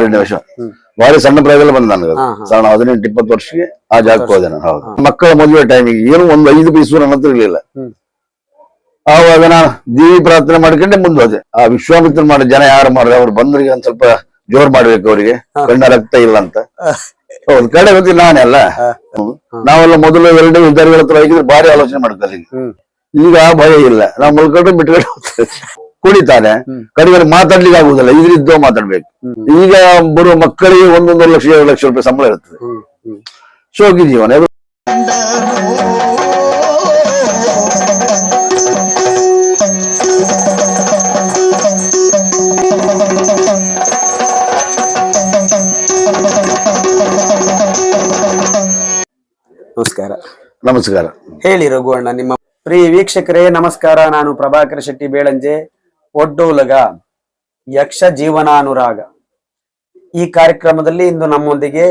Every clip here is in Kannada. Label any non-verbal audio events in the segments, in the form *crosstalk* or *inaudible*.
ಎರಡನೇ ವರ್ಷ. ಬಾರಿ ಸಣ್ಣ ಪ್ರಾಯದಲ್ಲಿ ಬಂದ ನನಗೆ ಸಣ್ಣ. ಹದಿನೆಂಟು ಇಪ್ಪತ್ತು ವರ್ಷಕ್ಕೆ ಆ ಜಾಗಕ್ಕೆ ಹೋದೆ ನಾನು. ಹೌದು. ಮಕ್ಕಳ ಮದುವೆ ಟೈಮಿಗೆ ಏನು ಒಂದು ಐದು ಪೈಸು ನನ್ನ ಹತ್ರ ಇರಲಿಲ್ಲ. ಆವಾಗ ನಾನು ದೇವಿ ಪ್ರಾರ್ಥನೆ ಮಾಡ್ಕೊಂಡೆ ಮುಂದೆ ಹೋದೆ. ಆ ವಿಶ್ವಾಮಿತ್ರ ಮಾಡೋ ಜನ ಯಾರು ಮಾಡಿದ್ರೆ ಅವ್ರು ಬಂದ್ರಿಗೆ ಒಂದ್ ಸ್ವಲ್ಪ ಜೋರ್ ಮಾಡ್ಬೇಕು ಅವರಿಗೆ. ಕಣ್ಣ ರಕ್ತ ಇಲ್ಲ ಅಂತ. ಹೌದು ಕಡೆ ಗೊತ್ತಿಲ್ಲ ನಾನೇ ಅಲ್ಲ. ನಾವೆಲ್ಲ ಮೊದಲು ಎರಡು ವಿದ್ಯಾರ್ಥಿಗಳ ಹತ್ರ ಹೋಗಿದ್ರೆ ಭಾರಿ ಆಲೋಚನೆ ಮಾಡ್ತಾರೆ ಈಗ ಆ ಭಯ ಇಲ್ಲ. ನಾವು ಮುಳ್ಕೊಂಡು ಬಿಟ್ಕೊಂಡು ಹೋಗ್ತೇವೆ. ಕಡಿಮೆ. ಕಡೆಗೆ ಮಾತಾಡ್ಲಿಕ್ಕೆ ಆಗುದಿಲ್ಲ ಇದ್ರಿದ್ದೋ ಮಾತಾಡ್ಬೇಕು ಈಗ ಬರುವ ಮಕ್ಕಳಿಗೆ ಒಂದೊಂದು ಲಕ್ಷ ಎರಡು ಲಕ್ಷ ರೂಪಾಯಿ ಸಂಬಳ ಇರ್ತದೆ ಶೋಕಿ ಜೀವನ. ನಮಸ್ಕಾರ. ನಮಸ್ಕಾರ. ಹೇಳಿ ರಘುವಣ್ಣ ನಿಮ್ಮ ಪ್ರಿಯ ವೀಕ್ಷಕರೇ ನಮಸ್ಕಾರ. ನಾನು ಪ್ರಭಾಕರ್ ಶೆಟ್ಟಿ ಬೇಳಂಜೆ. ಒಡ್ಡೋಲಗ ಯಕ್ಷ ಜೀವನಾನುರಾಗ. ಈ ಕಾರ್ಯಕ್ರಮದಲ್ಲಿ ಇಂದು ನಮ್ಮೊಂದಿಗೆ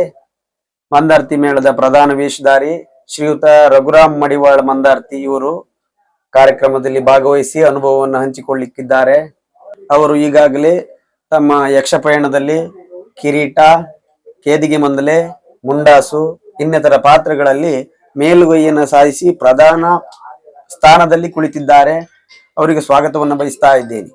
ಮಂದಾರ್ತಿ ಮೇಳದ ಪ್ರಧಾನ ವೇಷಧಾರಿ ಶ್ರೀಯುತ ರಘುರಾಮ್ ಮಡಿವಾಳ ಮಂದಾರ್ತಿ ಇವರು ಕಾರ್ಯಕ್ರಮದಲ್ಲಿ ಭಾಗವಹಿಸಿ ಅನುಭವವನ್ನು ಹಂಚಿಕೊಳ್ಳಿಕ್ಕಿದ್ದಾರೆ. ಅವರು ಈಗಾಗಲೇ ತಮ್ಮ ಯಕ್ಷ ಪಯಣದಲ್ಲಿ ಕಿರೀಟ, ಕೇದಿಗೆ ಮಂದಲೆ, ಮುಂಡಾಸು, ಇನ್ನಿತರ ಪಾತ್ರಗಳಲ್ಲಿ ಮೇಲುಗೈಯನ್ನು ಸಾಧಿಸಿ ಪ್ರಧಾನ ಸ್ಥಾನದಲ್ಲಿ ಕುಳಿತಿದ್ದಾರೆ. ಅವರಿಗೆ ಸ್ವಾಗತವನ್ನು ಬಯಸ್ತಾ ಇದ್ದೇನೆ.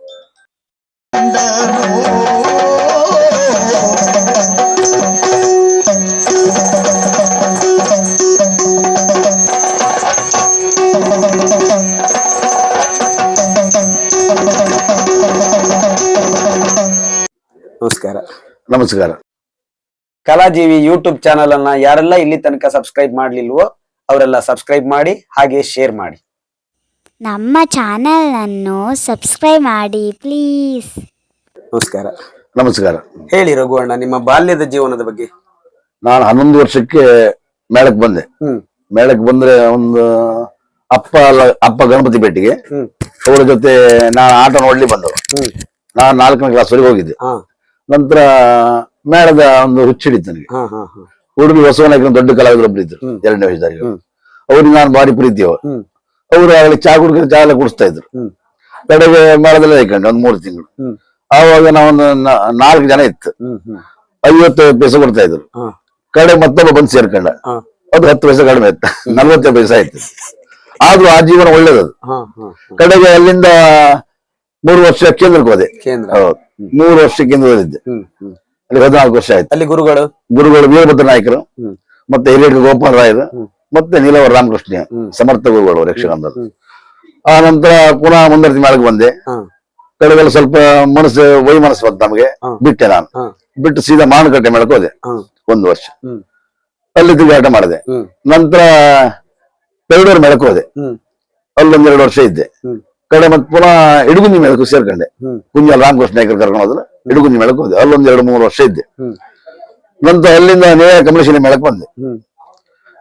ನಮಸ್ಕಾರ. ನಮಸ್ಕಾರ. ಕಲಾಜೀವಿ ಯೂಟ್ಯೂಬ್ ಚಾನಲ್ ಅನ್ನ ಯಾರೆಲ್ಲ ಇಲ್ಲಿ ತನಕ ಸಬ್ಸ್ಕ್ರೈಬ್ ಮಾಡ್ಲಿಲ್ವೋ ಅವರೆಲ್ಲ ಸಬ್ಸ್ಕ್ರೈಬ್ ಮಾಡಿ ಹಾಗೆ ಶೇರ್ ಮಾಡಿ. ನಮ್ಮ ಚಾನಲನ್ನು ಸಬ್ಸ್ಕ್ರೈಬ್ ಮಾಡಿ ಪ್ಲೀಸ್. ನಮಸ್ಕಾರ. ನಮಸ್ಕಾರ. ಹೇಳಿ ರಘುವಣ್ಣ ನಿಮ್ಮ ಬಾಲ್ಯದ ಜೀವನದ ಬಗ್ಗೆ. ನಾನು ಹನ್ನೊಂದು ವರ್ಷಕ್ಕೆ ಮೇಳಕ್ಕೆ ಬಂದೆ. ಹ್ಮ್. ಮೇಳಕ್ಕೆ ಬಂದ್ರೆ ಒಂದು ಅಪ್ಪ ಅಪ್ಪ ಗಣಪತಿ ಪೇಟೆಗೆ ಹ್ಮ್. ಅವರ ಜೊತೆ ನಾನು ಆಟ ನೋಡ್ಲಿ ಬಂದವು ಹ್ಮ್. ನಾನು ನಾಲ್ಕನೇ ಕ್ಲಾಸ್ ವರೆಗೆ ಹೋಗಿದ್ದೆ. ಹಾ. ನಂತರ ಮೇಳದ ಒಂದು ಹುಚ್ಚಿಡಿತ್ತು ನನಗೆ. ಹಾ ಹಾ ಹಾ. ಉಡುಪಿ ಬಸವನಾಯಕನ ದೊಡ್ಡ ಕಲಾವಿದರೊಬ್ಬರು ಇದ್ರು ಹ್ಮ್. ಎರಡನೇ ವಯಸ್ಸಾಗಿ ಹ್ಮ್. ಅವ್ರಿಗೆ ನಾನು ಭಾರಿ ಪ್ರೀತಿ ಅವರು ಹ್ಮ್. ಅವರು ಆಗಲಿ ಚಾ ಕುಡಿದ್ರೆ ಚಾ ಎಲ್ಲ ಕುಡಿಸ್ತಾ ಇದ್ರು. ಕಡೆಗೆ ಇಟ್ಕೊಂಡು ಒಂದ್ ಮೂರು ತಿಂಗಳು. ಆವಾಗ ನಾವೊಂದು ನಾಲ್ಕು ಜನ ಇತ್ತು. ಐವತ್ತು ಪೈಸೆ ಕೊಡ್ತಾ ಇದ್ರು. ಕಡೆ ಮತ್ತೊಬ್ಬ ಬಂದು ಸೇರ್ಕೊಂಡ. ಅದು ಹತ್ತು ಪೈಸೆ ಕಡಿಮೆ ಇತ್ತು. ನಲ್ವತ್ತೈದು ಪೈಸೆ ಆಯ್ತು. ಆದ್ರೂ ಆ ಜೀವನ ಒಳ್ಳೇದದು. ಕಡೆಗೆ ಅಲ್ಲಿಂದ ಮೂರು ವರ್ಷ ಕೇಂದ್ರಕ್ಕೆ ಹೋದೆ. ಹೌದು. ಮೂರು ವರ್ಷ ಕೇಂದ್ರ ಓದಿದ್ದೆ ಹ್ಮ್ ಹ್ಮ್. ಅಲ್ಲಿ ಹದಿನಾಲ್ಕು ವರ್ಷ ಆಯ್ತು. ಅಲ್ಲಿ ಗುರುಗಳು? ಗುರುಗಳು ವೀರಭದ್ರ ನಾಯಕರು ಮತ್ತೆ ಹಿರಿಯ ಗೋಪಾಲ ರಾಯರು. ಮತ್ತೆ ನೀಲವರ ರಾಮಕೃಷ್ಣ. ಸಮರ್ಥ ಗುರುಗಳು ಯಕ್ಷಗಾನದ ಆ ನಂತರ ಪುನಃ ಮುಂದರ್ತಿ ಮೇಳಕ್ಕೆ ಬಂದೆ. ಕಡೆಗೆಲ್ಲ ಸ್ವಲ್ಪ ಮನಸ್ಸು ವೈ ಮನಸ್ಸು ಬಂತು ನಮಗೆ. ಬಿಟ್ಟೆ ನಾನು. ಬಿಟ್ಟು ಸೀದಾ ಮಾನಕಟ್ಟೆ ಮೇಳಕ್ಕೆ ಹೋದೆ. ಒಂದು ವರ್ಷ. ಅಲ್ಲಿ ತಿರುಗಾಟ ಮಾಡಿದೆ. ನಂತರ ಪೆರಡೂರು ಮೇಳಕ್ಕೆ ಹೋದೆ. ಅಲ್ಲೊಂದೆರಡು ಅಲ್ಲೊಂದ್ ಎರಡು ವರ್ಷ ಇದ್ದೆ. ಕಡೆ ಮತ್ತೆ ಪುನಃ ಇಡುಗುಂಜಿ ಮೇಳಕ್ಕೂ ಸೇರ್ಕೊಂಡೆ. ಕುಂಜಲ್ ರಾಮಕೃಷ್ಣ ನಾಯಕರು ಕರ್ಕೊಂಡು ಹೋದ್ರೆ ಇಡುಗುಂಜಿ ಮೇಳಕ್ಕೆ ಹೋದೆ. ಅಲ್ಲೊಂದ್ ಎರಡು ಮೂರು ವರ್ಷ ಇದ್ದೆ. ನಂತರ ಅಲ್ಲಿಂದ ನೇರ ಕಮಲೇಶ್ವರಿ ಮೇಳಕ್ಕೆ ಬಂದೆ.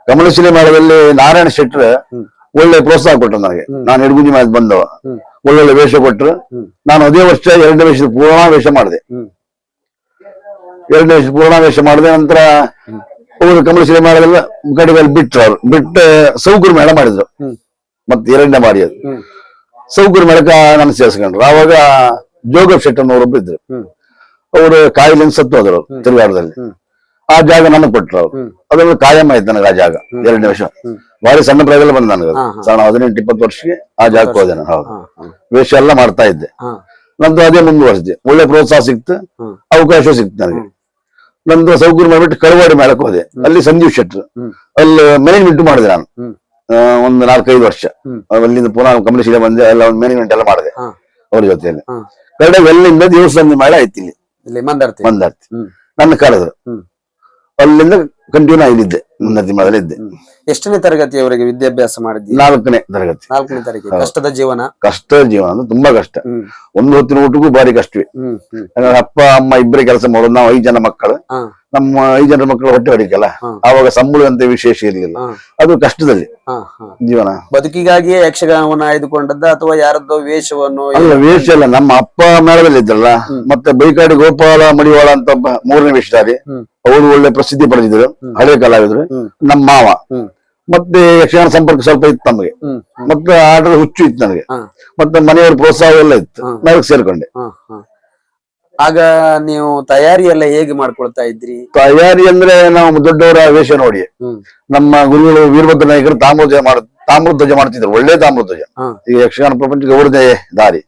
ಕಮಲಶಿಲೆ ಮೇಳದಲ್ಲಿ ನಾರಾಯಣ ಶೆಟ್ಟರ್ ಒಳ್ಳೆ ಪ್ರೋತ್ಸಾಹ ಕೊಟ್ಟರು ನನಗೆ. ನಾನು ಇಡುಗುಂಜಿ ಮೇಳಕ್ಕೆ ಬಂದವ. ಒಳ್ಳೊಳ್ಳೆ ವೇಷ ಕೊಟ್ಟರು. ನಾನು ಅದೇ ವರ್ಷ ಎರಡನೇ ವೇಷದ ಪೂರ್ಣ ವೇಷ ಮಾಡಿದೆ. ಎರಡನೇ ವೇಷ ಪೂರ್ಣ ವೇಷ ಮಾಡಿದೆ ನಂತರ ಅವರು ಕಮಲಶಿಲೆ ಮೇಳದಲ್ಲ ಕಡೆಗೆ ಅಲ್ಲಿ ಬಿಟ್ರು ಅವ್ರು. ಬಿಟ್ಟು ಸೌಕರ್ ಮೇಳ ಮಾಡಿದ್ರು. ಮತ್ತೆ ಎರಡನೇ ಬಾರಿ ಅದು. ಸೌಕರ್ ಮೇಳಕ ನನ್ನ ಸೇರಿಸ್ಕೊಂಡ್ರು. ಆವಾಗ ಜೋಗ ಶೆಟ್ಟಿ ಅನ್ನೋರೊಬ್ರು ಇದ್ರು. ಅವರು ಕಾಯಿಲೆಯಿಂದ ಸತ್ತು ಹೋದ್ರು ತಿರುಗಾಡದಲ್ಲಿ ಆ ಜಾಗ ನನಗೆ ಕೊಟ್ರು ಅವ್ರು ಅದೊಂದು ಕಾಯಂ ಆಯ್ತು ನನಗೆ ಆ ಜಾಗ ಎರಡನೇ ವರ್ಷ. ಬಾರಿ ಸಣ್ಣ ಪ್ರಾಯದಲ್ಲಿ ಬಂದ ನನಗೆ. ಸಣ್ಣ ಹದಿನೆಂಟು ಇಪ್ಪತ್ತು ವರ್ಷಕ್ಕೆ ಆ ಜಾಗಕ್ಕೆ ಹೋದೆ ನಾನು ಹೌದು. ವೇಷ ಎಲ್ಲ ಮಾಡ್ತಾ ಇದ್ದೆ. ನಂದು ಅದೇ ಮುಂದುವರೆಸಿದೆ ಒಳ್ಳೆ ಪ್ರೋತ್ಸಾಹ ಸಿಕ್ತು. ಅವಕಾಶ ಸಿಕ್ತು ನನಗೆ. ನಂದು ಸೌಕರ್ಯ ಮಾಡ್ಬಿಟ್ಟು ಕಳವಾಡಿ ಮೇಳಕ್ಕೆ ಹೋದೆ. ಅಲ್ಲಿ ಸಂಜೀವ್ ಶೆಟ್ರು. ಅಲ್ಲಿ ಮ್ಯಾನೇಜ್ಮೆಂಟ್ ಮಾಡಿದೆ ನಾನು. ಒಂದು ನಾಲ್ಕೈದು ವರ್ಷ. ಅಲ್ಲಿಂದ ಪುನಃ ಕಮಲೇಶಿಲೆ ಬಂದೆ ಎಲ್ಲ ಒಂದು ಮ್ಯಾನೇಜ್ಮೆಂಟ್ ಎಲ್ಲ ಮಾಡಿದೆ. ಅವ್ರ ಜೊತೆಯಲ್ಲಿ. ಕರೆಕ್ಟಾಗಿ ಎಲ್ಲಿಂದ ಅಲ್ಲಿಂದ ದೇವಸ್ಥಾನದ ಮೇಳ ಆಯ್ತು ಇಲ್ಲಿ. ಮಂದಾರ್ತಿ. ಮಂದಾರ್ತಿ. ನನ್ನ ಕರೆದ್ರು ಅಲ್ಲಿಂದ ಕಂಟಿನ್ಯೂ ಆಗಿದ್ದೆ ಮುನ್ನತಿ ಮೊದಲೇ ಇದ್ದೆ. ಎಷ್ಟನೇ ತರಗತಿಯವರೆಗೆ ವಿದ್ಯಾಭ್ಯಾಸ ಮಾಡಿದ್ವಿ ನಾಲ್ಕನೇ ತರಗತಿ. ನಾಲ್ಕನೇ ತರಗತಿ. ಕಷ್ಟದ ಜೀವನ? ಕಷ್ಟದ ಜೀವನ ಅಂದ್ರೆ ತುಂಬಾ ಕಷ್ಟ. ಒಂದು ಹೊತ್ತಿನ ಊಟಕ್ಕೂ ಬಾರಿ ಕಷ್ಟವೇ. ಅಪ್ಪ ಅಮ್ಮ ಇಬ್ಬರೇ ಕೆಲಸ ಮಾಡೋದು. ನಾವು ಐದು ಜನ ಮಕ್ಕಳು. ನಮ್ಮ ಐದು ಜನರ ಮಕ್ಕಳು ಹೊಟ್ಟೆ ಹೊಡಿಕಲ್ಲ. ಆವಾಗ ಸಂಬಳ ಅಂತ ವಿಶೇಷ ಇರಲಿಲ್ಲ. ಅದು ಕಷ್ಟದಲ್ಲಿ. ಜೀವನ. ಬದುಕಿಗಾಗಿಯೇ ಯಕ್ಷಗಾನವನ್ನು ಆಯ್ದುಕೊಂಡದ್ದ ಅಥವಾ ಯಾರದ್ದೋ ವೇಷವನ್ನು ಅಲ್ಲ ವೇಷ ಅಲ್ಲ ನಮ್ಮ ಅಪ್ಪ ಮೇಳದಲ್ಲಿ ಇದ್ರಲ್ಲ ಮತ್ತೆ ಬೈಕಾಡಿ ಗೋಪಾಲ ಮಡಿವಾಳ ಅಂತ ಮೂರನೇ ವೇಷಧಾರಿ. ಅವರು ಒಳ್ಳೆ ಪ್ರಸಿದ್ಧಿ ಪಡೆದಿದ್ರು ಹಳೆ ಕಲಾವಿದ್ರು ನಮ್ಮ ಮಾವ. ಮತ್ತೆ ಯಕ್ಷಗಾನ ಸಂಪರ್ಕ ಸ್ವಲ್ಪ ಇತ್ತು ನಮಗೆ. ಮತ್ತೆ ಆಟದ ಹುಚ್ಚು ಇತ್ತು ನನಗೆ ಮತ್ತೆ ಮನೆಯವರ ಪ್ರೋತ್ಸಾಹ ಎಲ್ಲ ಇತ್ತು. ನಾವು ಸೇರ್ಕೊಂಡೆ. ಆಗ ನೀವು ತಯಾರಿ ಎಲ್ಲ ಹೇಗೆ ಮಾಡ್ಕೊಳ್ತಾ ಇದ್ರಿ? ತಯಾರಿ ಅಂದ್ರೆ ನಾವು ದೊಡ್ಡವರ ವೇಷ ನೋಡಿ. ನಮ್ಮ ಗುರುಗಳು ವೀರಭದ್ರ ನಾಯಕರು ತಾಮ್ರಧ್ವಜ ಮಾಡ ತಾಮ್ರಧ್ವಜ ಮಾಡ್ತಿದ್ರು. ಒಳ್ಳೆ ತಾಮ್ರಧ್ವಜ ಈ ಈಗ ಯಕ್ಷಗಾನ ಪ್ರಪಂಚಕ್ಕೆ ಅವ್ರದೇ ದಾರಿ.